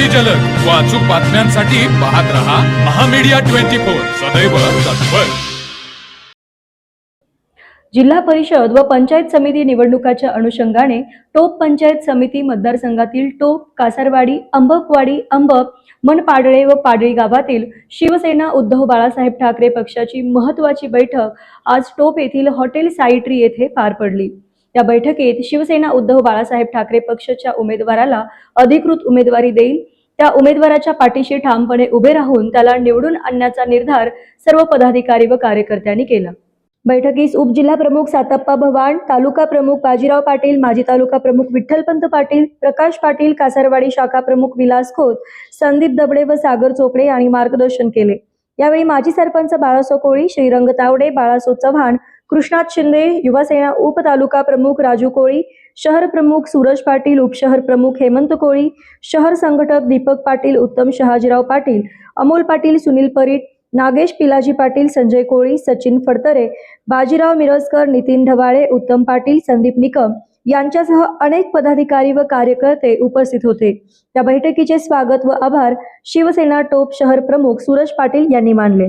अति जलद. व अचूक बातम्यांसाठी पाहत रहा महामीडिया ट्वेंटी फोर. सदैव तत्पर. जिल्हा परिषद व पंचायत समिती निवडणुकाच्या अनुषंगाने टोप पंचायत समिती मतदारसंघातील टोप कासारवाडी अंबपवाडी अंबक मनपाडळे व पाडळी गावातील शिवसेना उद्धव बाळासाहेब ठाकरे पक्षाची महत्वाची बैठक आज टोप येथील हॉटेल साईट्री येथे पार पडली. या बैठकीत शिवसेना उद्धव बाळासाहेब ठाकरे पक्षाच्या उमेदवाराला अधिकृत उमेदवारी देईल त्या उमेदवाराच्या पाठीशी ठामपणे उभे राहून त्याला निवडून आणण्याचा निर्धार सर्व पदाधिकारी व कार्यकर्त्यांनी केला. बैठकीस उपजिल्हा प्रमुख सातप्पा भवान तालुका प्रमुख बाजीराव पाटील माजी तालुका प्रमुख विठ्ठलपंत पाटील प्रकाश पाटील कासारवाडी शाखा प्रमुख विलास खोत संदीप दबडे व सागर चोपडे यांनी मार्गदर्शन केले. यावेळी माजी सरपंच बाळासो कोळी श्रीरंग तावडे बाळासो चव्हाण कृष्णात शिंदे युवासेना उपतालुका प्रमुख राजू कोळी शहर प्रमुख सूरज पाटील उपशहर प्रमुख हेमंत कोळी शहर संघटक दीपक पाटील उत्तम शहाजीराव पाटील अमोल पाटील सुनील परीट नागेश पिलाजी पाटील संजय कोळी सचिन फडतरे बाजीराव मिरजकर नितीन ढवाळे उत्तम पाटील संदीप निकम यांच्यासह अनेक पदाधिकारी व कार्यकर्ते उपस्थित होते. या बैठकीचे स्वागत व आभार शिवसेना टोप शहर प्रमुख सूरज पाटील यांनी मानले.